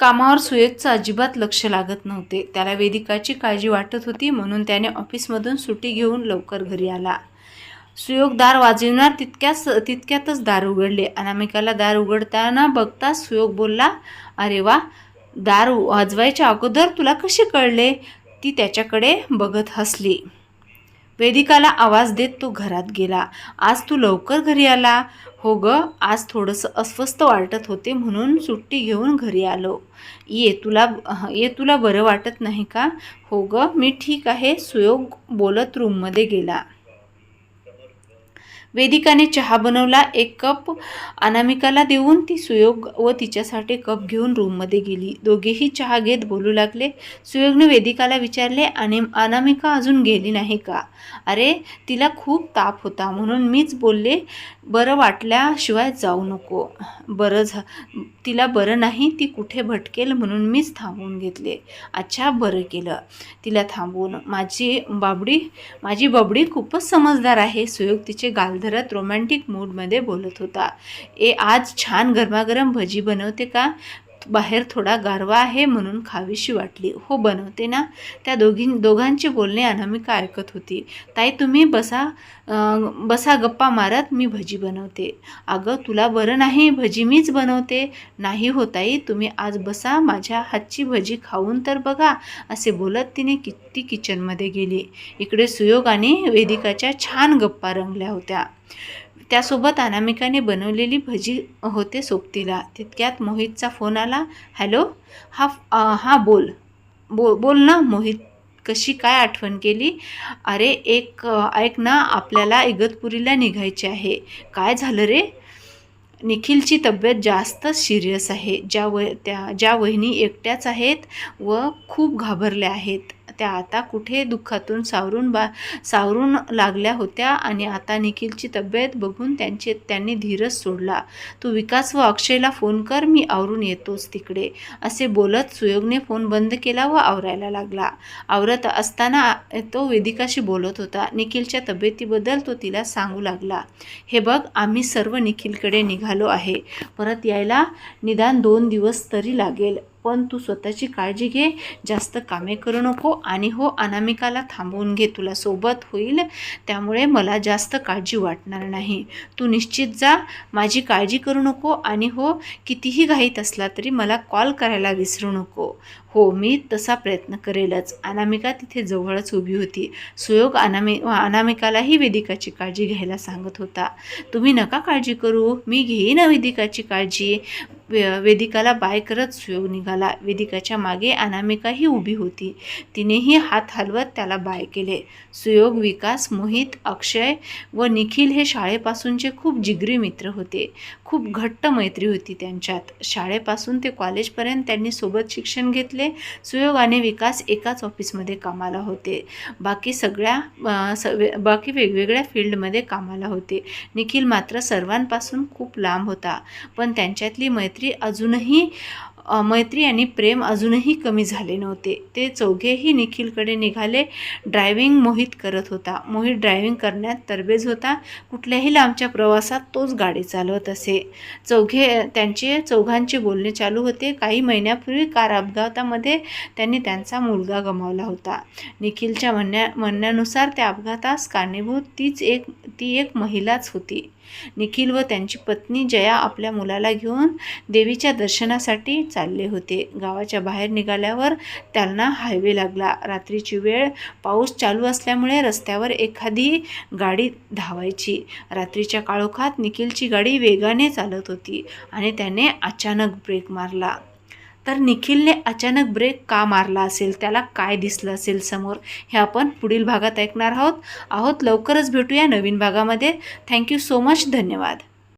कामावर सुयोगचं अजिबात लक्ष लागत नव्हते. त्याला वेदिकाची काळजी वाटत होती म्हणून त्याने ऑफिसमधून सुट्टी घेऊन लवकर घरी आला. सुयोग दार वाजविणार तितक्याच तितक्यातच दार उघडले. अनामिकाला दार उघडताना बघताच सुयोग बोलला अरे वा दार वाजवायच्या अगोदर तुला कसे कळले? ती त्याच्याकडे बघत हसली. वेदिकाला आवाज देत तो घरात गेला. आज तू लवकर घरी आला? हो ग आज थोडंसं अस्वस्थ वाटत होते म्हणून सुट्टी घेऊन घरी आलो. ये तुला ये तुला बरं वाटत नाही का? हो ग मी ठीक आहे सुयोग बोलत रूममध्ये गेला. वेदिकाने चहा बनवला एक कप अनामिकाला देऊन ती सुयोग व तिच्यासाठी कप घेऊन रूममध्ये गेली. दोघेही चहा घेत बोलू लागले. सुयोगने वेदिकाला विचारले आणि अनामिका अजून गेली नाही का? अरे तिला खूप ताप होता म्हणून मीच बोलले बरं वाटल्याशिवाय जाऊ नको. बरं झा तिला बरं नाही ती कुठे भटकेल म्हणून मीच थांबवून घेतले. अच्छा बरं केलं तिला थांबवून माझी बाबडी माझी बबडी खूपच समजदार आहे. सुयोग तिचे गालधर घरात रोमॅन्टिक मूडमध्ये बोलत होता. ए आज छान गरमागरम भजी बनवते का? बाहेर थोडा गारवा आहे म्हणून खावीशी वाटली. हो बनवते ना? त्या दोघी दोघांचे बोलणे अनामिका ऐकत होती. ताई तुम्ही बसा बसा गप्पा मारत मी भजी बनवते. अगं तुला बरं नाही भजी मीच बनवते. नाही हो ताई तुम्ही आज बसा माझ्या हातची भजी खाऊन तर बघा असे बोलत तिने किती किचनमध्ये गेली. इकडे सुयोग आणि वेदिकाच्या छान गप्पा रंगल्या होत्या. त्यासोबत अनामिकाने बनवलेली भजी होते सोबतीला. तितक्यात मोहितचा फोन आला हॅलो? हा हा बोल. बो बोल ना मोहित. कशी काय आठवण केली? अरे एक ऐक ना आपल्याला इगतपुरीला निघायचे आहे. काय झालं रे? निखिलची तब्येत जास्त सिरियस आहे. ज्या व त्या ज्या वहिनी एकट्याच आहेत व खूप घाबरल्या आहेत. त्या आता कुठे दुःखातून सावरून बा सावरून लागल्या होत्या आणि आता निखिलची तब्येत बघून त्यांचे त्यांनी धीरज सोडला. तू विकास व अक्षयला फोन कर मी आवरून येतोच तिकडे असे बोलत सुयोगने फोन बंद केला व आवरायला लागला. आवरत असताना तो वेदिकाशी बोलत होता. निखिलच्या तब्येतीबद्दल तो तिला सांगू लागला. हे बघ आम्ही सर्व निखिलकडे निघालो आहे. परत यायला निदान दोन दिवस तरी लागेल. पण तू स्वतःची काळजी घे जास्त कामे करू नको आणि हो अनामिकाला थांबवून घे तुला सोबत होईल. त्यामुळे मला जास्त काळजी वाटणार नाही. तू निश्चित जा माझी काळजी करू नको आणि हो कितीही घाईत असला तरी मला कॉल करायला विसरू नको. हो मी तसा प्रयत्न करेलच. अनामिका तिथे जवळच उभी होती. सुयोग अनामि अनामिकालाही वेदिकाची काळजी घ्यायला सांगत होता. तुम्ही नका काळजी करू. मी घेईन वेदिकाची काळजी. वे वेदिकाला बाय करत सुयोग निघाला. वेदिकाच्या मागे अनामिकाही उभी होती. तिनेही हात हलवत त्याला बाय केले. सुयोग विकास मोहित अक्षय व निखिल हे शाळेपासूनचे खूप जिगरी मित्र होते. खूप घट्ट मैत्री होती त्यांच्यात. शाळेपासून ते कॉलेजपर्यंत त्यांनी सोबत शिक्षण घेतले. सुयोग आणि विकास एकाच ऑफिसमध्ये कामाला होते. बाकी सगळ्या स वे- बाकी वेगवेगळ्या फील्डमध्ये कामाला होते. निखिल मात्र सर्वांपासून खूप लांब होता. पण त्यांच्यातली मैत्री स्त्री अजूनही मैत्री आणि प्रेम अजूनही कमी झाले नव्हते. ते चौघेही निखिलकडे निघाले. ड्रायव्हिंग मोहित करत होता. मोहित ड्रायव्हिंग करण्यात तरबेज होता. कुठल्याही लांबच्या प्रवासात तोच गाडी चालवत असे. चौघे त्यांचे चौघांचे बोलणे चालू होते. काही महिन्यापूर्वी कार अपघातामध्ये त्यांनी त्यांचा मुलगा गमावला होता. निखिलच्या म्हणण्या म्हणण्यानुसार त्या अपघातास कारणीभूत तीच एक ती एक महिलाच होती. निखिल व त्यांची पत्नी जया आपल्या मुलाला घेऊन देवीच्या दर्शनासाठी चालले होते. गावाच्या बाहेर निघाल्यावर त्यांना हायवे लागला. रात्रीची वेळ पाऊस चालू असल्यामुळे रस्त्यावर एखादी गाडी धावायची. रात्रीच्या काळोखात निखिलची गाडी वेगाने चालत होती आणि त्याने अचानक ब्रेक मारला. तर निखिलने अचानक ब्रेक का मारला असेल? त्याला काय दिसलं असेल समोर? हे आपण पुढील भागात ऐकणार आहोत. आहोत लवकरच भेटूया नवीन भागामध्ये. थँक्यू सो मच धन्यवाद.